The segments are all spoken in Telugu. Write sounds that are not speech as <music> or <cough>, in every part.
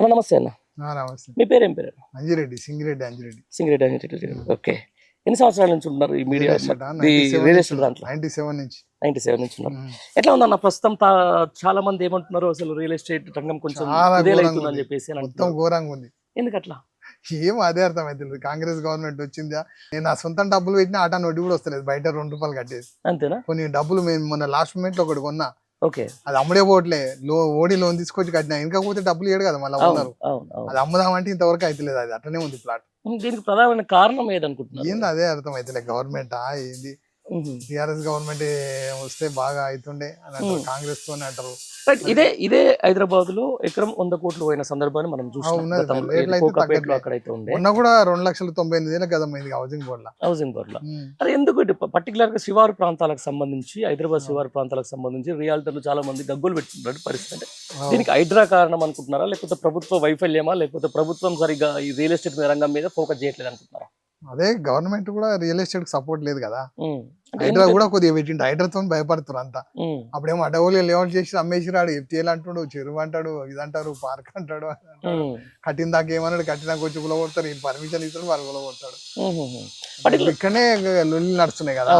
అన్న నమస్తే అన్న. నమస్తే. మీ పేరు ఏం పేరు? అంజిరెడ్డి సింగిరెడ్డి అంజిరెడ్డి. సింగరెడ్డి అని ఓకే. ఎన్ని సంవత్సరాల నుంచి ఉంటున్నారు ఈ మీడియా రియల్ ఎస్టేట్ దాంట్లో? నైన్టీ సెవెన్ నుంచి. నైన్టీ సెవెన్ నుంచి ఉన్నారు. ఎట్లా ఉందన్న ప్రస్తుతం చాలా మంది ఏమంటున్నారు అసలు రియల్ ఎస్టేట్ రంగం కొంచెం అవుతుందని. చెప్పేసి మొత్తం ఘోరంగా ఉంది. ఎందుకు అట్లా ఏం అదే అర్థమైతుంది కాంగ్రెస్ గవర్నమెంట్ వచ్చిందా? నేను నా సొంతం డబ్బులు పెట్టినా ఆటా నొడ్డి కూడా వస్తలేదు. బయట రెండు రూపాయలు కట్టేసి. అంతేనా? కొన్ని డబ్బులు మేము మొన్న లాస్ట్ మూమెంట్లో ఒకటి కొన్నా. ఓకే. అది అమ్ముడే పోవట్లే లో ఓడి లోన్ తీసుకొచ్చి కట్టినా ఇంకా పోతే డబ్బులు ఇయ్యడు కదా మళ్ళీ ఉన్నారు అది అమ్ముదామంటే ఇంతవరకు అయితలేదు అది అట్లనే ఉంది ప్లాట్. దీనికి ప్రధానమైన కారణం ఏదనుకుంటున్నారు? ఏంది అదే అర్థమైతలే గవర్నమెంట్ ఏంది. టిఆర్ఎస్ గవర్నమెంట్ వస్తే బాగా అవుతుండే అని అంటారు. కాంగ్రెస్ తోనే అంటారు. రైట్ ఇదే ఇదే హైదరాబాద్లో ఎకరం వంద కోట్లు పోయిన సందర్భాన్ని మనం చూసాం ఉన్నది. గతంలో. రేట్లు అయితే కోకాపేటలో తగ్గట్లే. అక్కడైతే ఉండే. కూడా రెండు లక్షల తొంభై ఎనిమిది వేల గతం అయింది హౌసింగ్ బోర్డ్ హౌసింగ్ బోర్డ్లో. ఎందుకు పర్టికులర్గా శివారు ప్రాంతాలకు సంబంధించి హైదరాబాద్ శివారు ప్రాంతాలకు సంబంధించి రియాల్టర్లు చాలా మంది గగ్గులు పెట్టుకుంటారు పరిస్థితి అంటే దీనికి హైడ్రా కారణం అనుకుంటున్నారా? లేకపోతే ప్రభుత్వ వైఫల్యమా? లేకపోతే ప్రభుత్వం సరిగా ఈ రియల్ ఎస్టేట్ రంగం మీద ఫోకస్ చేయట్లేదు అనుకుంటున్నారా అదే గవర్నమెంట్ కూడా రియల్ ఎస్టేట్ సపోర్ట్ లేదు కదా. హైడ్రా కూడా కొద్దిగా పెట్టిండు. హైడ్రాతో భయపడుతున్నారు అంతా. అప్పుడేమో అడవులు లేఅవుట్ చేసి అమ్మేసి రాడు ఎఫ్టీఎల్ అంటాడు చెరువు అంటాడు ఇదంటారు పార్క్ అంటాడు. కట్టిన దాకా ఏమన్నాడు కట్టినాక వచ్చి కుల కొడతారు ఈ పర్మిషన్ ఇస్తాడు వాళ్ళు కుల కొడతాడు ఉమ్. ఉమ్. Particular- ఇక్కడనే లొల్లి నడుస్తున్నాయి కదా.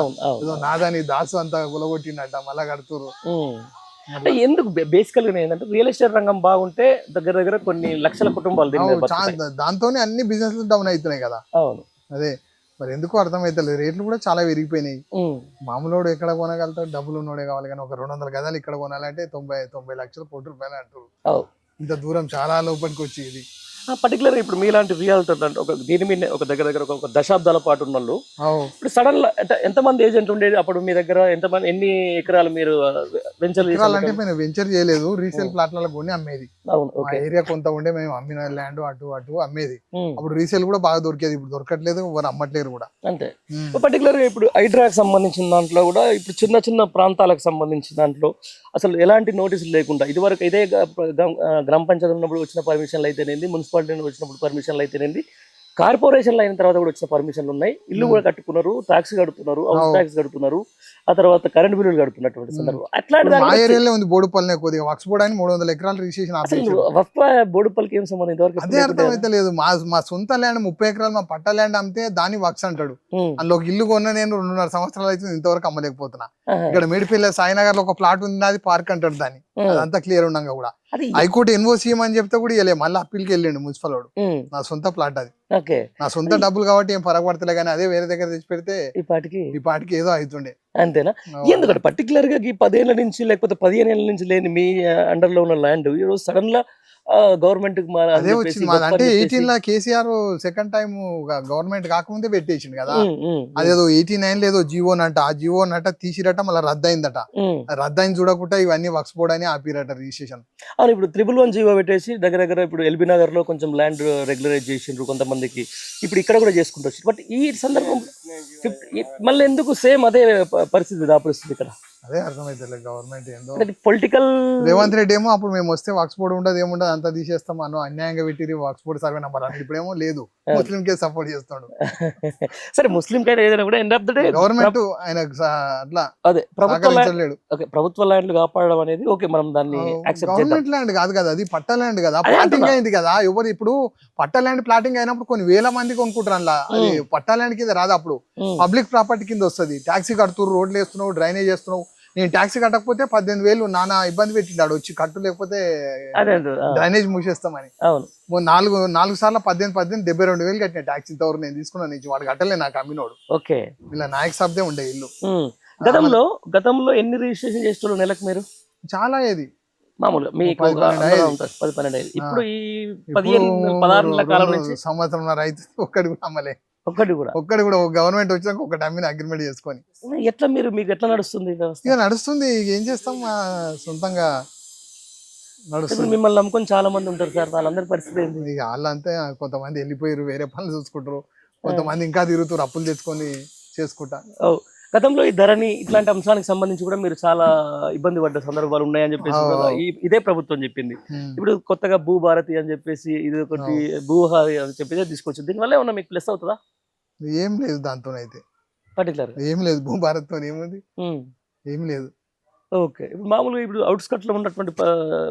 నాదాని దాసు అంతా కులగొట్టిండట మళ్ళా కడుతురు. అంటే ఎందుకు? బేసికల్గా ఏంటంటే రియల్ ఎస్టేట్ రంగం బాగుంటే దగ్గర దగ్గర కొన్ని లక్షల కుటుంబాలు. దాంతోనే అన్ని బిజినెస్ డౌన్ అవుతున్నాయి కదా. అవును. అదే మరి ఎందుకు అర్థమైతలేదు. రేట్లు కూడా చాలా పెరిగిపోయినాయి ఉమ్. మామూలోడు ఎక్కడ కొనగలుగుతాడు? డబ్బులు ఉన్నోడే కావాలి కానీ ఒక రెండు వందల గదాలు ఇక్కడ కొనాలంటే తొంభై తొంభై లక్షలు కోటి రూపాయలు అంటారు. ఇంత దూరం చాలా లోపలికి వచ్చి ఇది పర్టికులర్ ఇప్పుడు మీలాంటి రియాల్టర్ అంటే ఒక దీని మీద ఒక దగ్గర దగ్గర ఒక- దశాబ్దాల పాటు ఉన్న వాళ్ళు ఇప్పుడు సడన్ అంటే ఎంతమంది ఏజెంట్ ఉండేది అప్పుడు మీ దగ్గర? ఎంతమంది ఎన్ని ఎకరాలు మీరు వెంచర్ ఎకరాలంటే మేము వెంచర్ చేయలేదు. రీసేల్ ప్లాట్లలో కొని అమ్మేది. మా ఏరియా కొంత ఉండే మేము అమ్మిన ల్యాండ్ అటు అటు అమ్మేది. ఉమ్. అప్పుడు రీసేల్ కూడా బాగా దొరికేది. ఇప్పుడు దొరకట్లేదు ఎవరు అమ్మట్లేరు కూడా. అంతే. ఉమ్. పర్టికులర్గా ఇప్పుడు హైడ్రాకి సంబంధించిన దాంట్లో కూడా ఇప్పుడు చిన్న చిన్న ప్రాంతాలకు సంబంధించిన దాంట్లో అసలు ఎలాంటి నోటీసులు లేకుండా ఇదివరకు ఇదే గ్రామ పంచాయతీ ఉన్నప్పుడు వచ్చిన పర్మిషన్లు అయితేనేది మున్సిపాలిటీ వచ్చినప్పుడు పర్మిషన్లు అయితేనేది కార్పొరేషన్లు అయిన తర్వాత కూడా వచ్చిన పర్మిషన్లు ఉన్నాయి. ఇల్లు కూడా కట్టుకున్నారు ట్యాక్స్ కడుతున్నారు హౌస్. ట్యాక్స్ కడుతున్నారు ఆ తర్వాత కరెంట్ బిల్లులు కడుతున్నటువంటి సందర్భం. అట్లాంటి ఉంది బోడుపల్లినే కొద్దిగా మూడు వందల ఎకరాలు రిజిస్ట్రేషన్ అసలు వఫా బోడుపల్లికి ఏం సంబంధం? ఇంతవరకు అదే అర్థం అయితే లేదు. మా మా సొంత ల్యాండ్ ముప్పై ఎకరాలు మా పట్ట ల్యాండ్ అమ్మితే దాన్ని వర్క్స్ అంటాడు. ఉమ్, అందులో ఇల్లు కొన్న నేను రెండున్నర సంవత్సరాలు అయితే ఇంతవరకు అమ్మలేకపోతున్నా. ఇక్కడ మేడిపల్లి సాయినగర్లో ఒక ప్లాట్ ఉంది అది పార్క్ అంటాడు దాన్ని. అదంతా క్లియర్ ఉండగా కూడా. హైకోర్టు ఎన్ఓసి ఇవ్వమని చెప్తే కూడా ఇవ్వలే మళ్ళీ అప్పీల్కి వెళ్ళిండు మున్సిపల్ వాడు. నా సొంత ప్లాట్ అది. ఓకే. నా సొంత డబ్బులు కాబట్టి ఏం పరగపడతలే కానీ అదే వేరే దగ్గర తెచ్చి పెడితే ఈ పాటికి ఈ పాటికి ఏదో అవుతుండే. అంతేనా? ఎందుకంటే పర్టికులర్గా ఈ పదేళ్ళ నుంచి లేకపోతే పదిహేను ఏళ్ళ నుంచి లేని మీ అండర్లో ఉన్న ల్యాండ్ ఈ రోజు సడన్ లా గవర్నమెంట్ అంటే ఎయిటీన్ లా కేసీఆర్ సెకండ్ టైం గవర్నమెంట్ కాకముందే పెట్టేసిండు కదా. అదేదో ఎయిటీ నైన్ లేదో జీవో అంట ఆ జీవో నట తీసిరట మళ్ళీ రద్దయిందట. అది రద్దయిని చూడకుండా ఇవన్నీ వర్క్స్ బోర్డ్ అని ఆపిరట రిజిస్ట్రేషన్ అవును ఇప్పుడు త్రిబుల్ వన్ జీవో పెట్టేసి దగ్గర దగ్గర ఇప్పుడు ఎల్బీ నగర్లో కొంచెం ల్యాండ్ రెగ్యులరైజ్ చేసిండ్రు కొంతమందికి. ఇప్పుడు ఇక్కడ కూడా చేసుకుంటూ బట్ ఈ సందర్భం మళ్ళీ ఎందుకు సేమ్ అదే పరిస్థితి దాపరిస్తుంది ఇక్కడ? అదే అర్థమైతే గవర్నమెంట్ ఏందో. పొలిటికల్ రేవంత్ రెడ్డి ఏమో అప్పుడు మేము వస్తే వర్క్స్ బోర్డ్ ఉండదు ఏముండదు అంతా తీసేస్తాం అన్నో అన్యాయంగా పెట్టి వర్క్స్ బోర్డ్ సర్వే నెంబర్ అని. ఇప్పుడేమో లేదు ముస్లిం కే సపోర్ట్ చేస్తాడు. <laughs> సరే ముస్లిం కైనా ఏదైనా కూడా end of the day government ఆయన అట్లా అదే ప్రభుత్వ ఓకే ప్రభుత్వ ల్యాండ్లు కాపాడడం అనేది ఓకే మనం దాన్ని యాక్సెప్ట్ చేద్దాం. గవర్నమెంట్ ల్యాండ్ కాదు కదా అది పట్ట ల్యాండ్ కదా. ప్లాటింగ్. అయింది కదా ఎవరు ఇప్పుడు పట్ట ల్యాండ్ ప్లాటింగ్ అయినప్పుడు కొన్ని వేల మంది కొనుక్కుంటారు అందులో అది పట్ట ల్యాండ్ కింద రాదు అప్పుడు. పబ్లిక్ ప్రాపర్టీ కింద వస్తుంది. ట్యాక్సీ కడుతున్నారు రోడ్లు వేస్తున్నావు డ్రైనేజ్ చేస్తున్నావు నేను ట్యాక్సీ కట్టకపోతే పద్దెనిమిది వేలు నానా ఇబ్బంది పెట్టిండాడు వచ్చి కట్టు లేకపోతే డ్రైనేజ్ మూసేస్తామని. అవును. నాలుగు నాలుగు సార్లు పద్దెనిమిది పద్దెనిమిది డెబ్బై రెండు వేలు కట్టిన ట్యాక్సీ ఇంతవరకు నేను తీసుకున్నాను నుంచి వాడు కట్టలే నాకు అమ్మినోడు. ఓకే. ఇలా నాయక్ సబ్దే ఉండే ఇల్లు. గతంలో గతంలో ఎన్ని రిజిస్ట్రేషన్ చేస్తున్నారు నెలకు మీరు? చాలా ఏది మామూలుగా మీకు పది పన్నెండు. ఇప్పుడు ఈ పదిహేను పదహారు కాలం నుంచి సంవత్సరం రైతు ఒక్కడి కూడా అమ్మలే. ఒక్కటి కూడా. ఒక్కడి కూడా గవర్నమెంట్ వచ్చినాక ఒకటి అమ్మిన అగ్రిమెంట్ చేసుకొని. ఎట్లా మీరు మీకు ఎట్లా నడుస్తుంది ఇక నడుస్తుంది ఇక ఏం చేస్తాం సొంతంగా నడుస్తుంది. మిమ్మల్ని నమ్ముకొని చాలా మంది ఉంటారు సార్ వాళ్ళందరి పరిస్థితి ఏంటి ఇక వాళ్ళంతే కొంతమంది వెళ్ళిపోయారు వేరే పనులు చూసుకుంటారు కొంతమంది ఇంకా తిరుగుతారు అప్పులు తెచ్చుకొని చేసుకుంటా. గతంలో ఈ ధరని ఇట్లాంటి అంశానికి సంబంధించి కూడా మీరు చాలా ఇబ్బంది పడ్డ సందర్భాలు ఉన్నాయని చెప్పేసి ఇదే ప్రభుత్వం చెప్పింది. ఇప్పుడు కొత్తగా భూ భారతి అని చెప్పేసి ఇది ఒకటి భూహారి అని చెప్పేసి తీసుకొచ్చింది దీనివల్ల ఏమన్నా మీకు ప్లస్ అవుతుందా? ఏం లేదు దాంతో అయితే పర్టికులర్ ఏం లేదు భూభారత్తో ఏముంది? ఏం లేదు. ఓకే. ఇప్పుడు మామూలుగా ఇప్పుడు outskirts లో ఉన్నటువంటి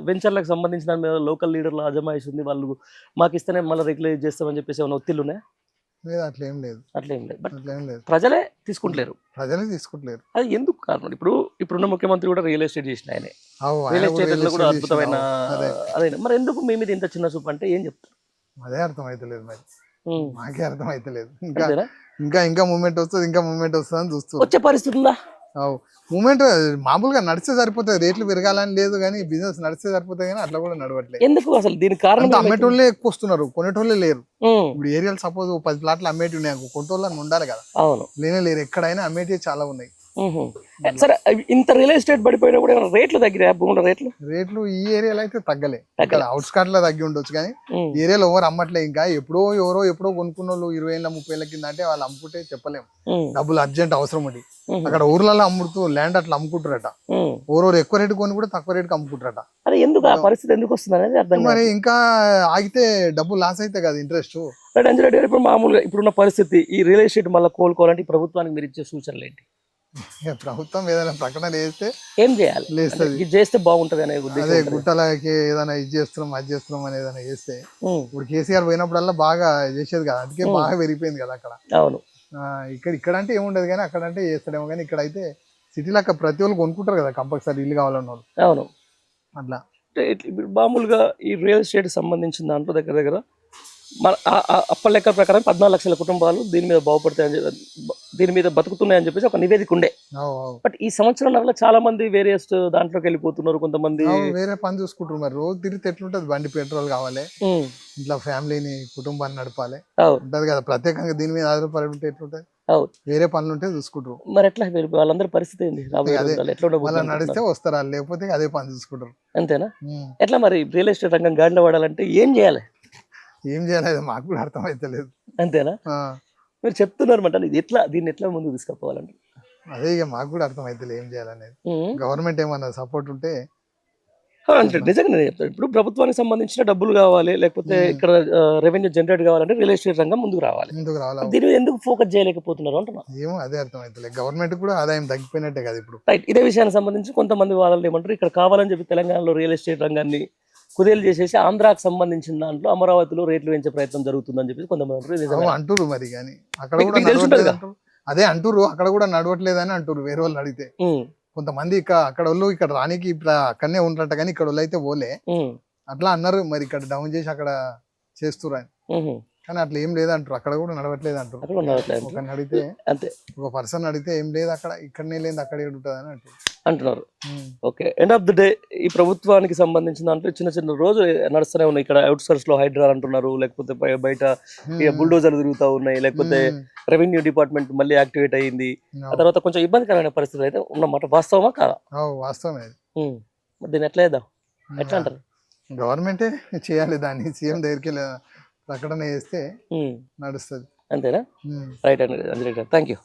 వెంచర్లకు సంబంధించిన దాని మీద లోకల్ లీడర్ల అజమాయిష్ ఉంది. వాళ్ళు మాకు ఇస్తేనే మళ్ళీ రెగ్యులేట్ చేస్తామని చెప్పేసి ఏమైనా ఒత్తిళ్ళు ఉన్నాయా లేదు అట్లా లేదు. అట్లా లేదు. బట్ అట్లా లేదు. ప్రజలే తీసుకుంటలేరు. ప్రజలే తీసుకుంటలేరు. అది ఎందుకు కారణం? ఇప్పుడు ఇప్పుడున్న ముఖ్యమంత్రి కూడా రియల్ ఎస్టేట్ చేసిన ఆయనే. రియల్ ఎస్టేట్ కూడా అద్భుతమైన అదే. మరి ఎందుకు మీ మీద ఇంత చిన్న చూపు అంటే ఏం చెప్తారు? అదే అర్థం అవుతలేదు మరి. మాకే అర్థం అవుతలేదు ఇంకా ఇంకా ఇంకా మూమెంట్ వస్తుంది ఇంకా మూమెంట్ వస్తుంది అని చూస్తూ వచ్చే పరిస్థితి ఉందా? మూమెంట్ మామూలుగా నడిస్తే సరిపోతుంది. రేట్లు పెరగాలని లేదు కానీ బిజినెస్ నడిస్తే సరిపోతుంది కానీ అట్లా కూడా నడవట్లేదు. ఎందుకు అసలు దీనికి కారణం అమ్మేటోళ్ళే ఎక్కువ వస్తున్నారు. కొనేటోళ్ళే లేరు. ఇప్పుడు ఏరియాలు సపోజ్ పది ప్లాట్లు అమ్మేటి ఉన్నాయి అనుకో కొనేటోళ్ళని ఉండాలి కదా. లేనే లేరు. ఎక్కడైనా అమ్మేటి చాలా ఉన్నాయి. సరే ఇంత రియల్ ఎస్టేట్ పడిపోయినా కూడా రేట్లు తగ్గిరా భూముల రేట్లు? రేట్లు ఈ ఏరియాలో అయితే తగ్గలే. ఇక్కడ. అవుట్స్కట్లో తగ్గి ఉండొచ్చు కానీ ఏరియాలో ఎవరు అమ్మట్లే. ఇంకా ఎప్పుడో ఎవరో ఎప్పుడో కొనుక్కున్న వాళ్ళు ఇరవై ఏళ్ళ ముప్పై ఏళ్ళ కింద అంటే వాళ్ళు అమ్ముకుంటే చెప్పలేము డబ్బులు అర్జెంట్ అవసరం ఉంది అక్కడ ఊర్లలో అమ్ముతూ ల్యాండ్ అట్లా అమ్ముకుంటారట. ఓరోరు ఎక్కువ రేటు కొని కూడా తక్కువ రేటుకి అమ్ముకుంటారట ఎందుకు ఆ పరిస్థితి ఎందుకు వస్తుంది అనేది అర్థం మరి ఇంకా ఆగితే డబ్బు లాస్ అయితే కదా ఇంట్రెస్ట్ కాదు అంజరెడ్డి గారు ఇప్పుడు మామూలుగా ఇప్పుడున్న పరిస్థితి ఈ రియల్ ఎస్టేట్ మళ్ళీ కోలుకోవాలంటే ప్రభుత్వానికి మీరు ఇచ్చే సూచనలు ఏంటి? ప్రభుత్వం ఏదైనా ప్రకటన చేస్తే ఏం చేయాలి? ఇది చేస్తే బాగుంటది అనే అదే. గుట్టలకి ఏదైనా ఇది చేస్తున్నాం అది చేస్తున్నాం అని ఏదైనా చేస్తే ఇప్పుడు కేసీఆర్ పోయినప్పుడల్లా బాగా చేసేది కదా అందుకే. బాగా పెరిగిపోయింది కదా అక్కడ. అవును. ఇక్కడ ఇక్కడ అంటే ఏముండదు కానీ అక్కడ అంటే చేస్తాడేమో కానీ ఇక్కడ అయితే సిటీలో అక్కడ ప్రతి వాళ్ళు కొనుక్కుంటారు కదా కంపల్సరీ ఇల్లు కావాలన్న వాళ్ళు. అవును. అట్లా. ఇప్పుడు మామూలుగా ఈ రియల్ ఎస్టేట్ సంబంధించిన దాంట్లో దగ్గర దగ్గర మన అప్పటి లెక్క ప్రకారం పద్నాలుగు లక్షల కుటుంబాలు దీని మీద బాగుపడతాయని చెప్పి దీని మీద బతుకుతున్నాయని చెప్పేసి ఒక నివేదిక ఉండే. బట్ ఈ సంవత్సరం చాలా మంది వేరియస్ దాంట్లోకి వెళ్ళిపోతున్నారు కొంతమంది. వేరే పని చూసుకుంటారు మరి. రోజు తిరిగితే ఎట్లుంటది? బండి పెట్రోల్ కావాలి. ఇంట్లో ఫ్యామిలీని కుటుంబాన్ని నడపాలి. ఉంటది కదా. ప్రత్యేకంగా దీని మీద ఆధారపడి ఉంటే ఎట్లుంటది? వేరే పనులు ఉంటే చూసుకుంటారు మరి ఎట్లా? వాళ్ళందరి పరిస్థితి. రోజుల్లో ఎట్లా నడిస్తే? వస్తారు లేకపోతే అదే పని చూసుకుంటారు. అంతేనా. ఎట్లా మరి? రియల్ ఎస్టేట్ రంగం గాడిలో పడాలంటే ఏం చేయాలి? ఏం చేయలేదు మాకు కూడా అర్థం అవుతలేదు అంతేనా మీరు చెప్తున్నారు మాట ఇది ఎట్లా దీన్ని ఎట్లా ముందుకు తీసుకుపోవాలంటే? అదే ఇక మాకు కూడా అర్థం అవుతలేదు ఏం చేయాలనేది. గవర్నమెంట్ ఏమన్నా సపోర్ట్ ఉంటే అంటే నిజంగా నేను చెప్తాను. ఇప్పుడు ప్రభుత్వానికి సంబంధించిన డబ్బులు కావాలి లేకపోతే. ఇక్కడ రెవెన్యూ జనరేట్ కావాలంటే రియల్ ఎస్టేట్ రంగం ముందుకు రావాలి. ముందుకు రావాలి. దీని మీద ఎందుకు ఫోకస్ చేయలేకపోతున్నారు అంటున్నా? ఏమో అదే అర్థం అవుతలేదు గవర్నమెంట్ కూడా ఆదాయం తగ్గిపోయినట్టే కదా ఇప్పుడు. రైట్ ఇదే విషయానికి సంబంధించి కొంతమంది వాళ్ళు ఏమంటారు ఇక్కడ కావాలని చెప్పి తెలంగాణలో రియల్ ఎస్టేట్ రంగాన్ని కుదేలు చేసేసి ఆంధ్రాకి సంబంధించిన దాంట్లో అమరావతిలో రేట్లు పెంచే ప్రయత్నం జరుగుతుందని చెప్పి కొంతమంది అంటారు. మరి కానీ. అక్కడ కూడా అదే అంటురు అక్కడ కూడా నడవట్లేదు అని అంటురు వేరే వాళ్ళు అడిగితే. కొంతమంది ఇక్కడ అక్కడ వాళ్ళు ఇక్కడ రానికి ఇప్పుడు అక్కడనే ఉంటారట కానీ ఇక్కడ వాళ్ళు అయితే పోలే అట్లా అన్నారు మరి ఇక్కడ డౌన్ చేసి అక్కడ ఉమ్. కానీ అట్లా ఏం లేదు అంటారు అక్కడ కూడా నడవట్లేదు. అంటారు. ఒకరిని అడిగితే అంతే. ఒక పర్సన్ అడిగితే ఏం లేదు అక్కడ ఇక్కడనే లేదు అక్కడ ఉంటుంది అని అంటారు. అంటున్నారు. Okay. End of the day ఈ ప్రభుత్వానికి సంబంధించిన దాంట్లో చిన్న చిన్న రోజు నడుస్తూనే ఉన్నాయి. ఇక్కడ అవుట్స్కర్ట్స్లో హైడ్రా అంటున్నారు. లేకపోతే బయ- బయట బుల్డోజర్లు తిరుగుతూ ఉన్నాయి. లేకపోతే. రెవెన్యూ డిపార్ట్మెంట్ మళ్ళీ యాక్టివేట్ అయ్యింది ఆ తర్వాత కొంచెం ఇబ్బందికరమైన పరిస్థితులు అయితే ఉన్నమాట. వాస్తవమా కాదా? వాస్తవమే దీన్ని ఎట్లా వేద్దాం ఎట్లా అంటారు? గవర్నమెంటే చేయాలి దాన్ని. సీఎం దగ్గరికి ప్రకటన చేస్తే. నడుస్తుంది. అంతేనా? రైట్ అండి థ్యాంక్ యూ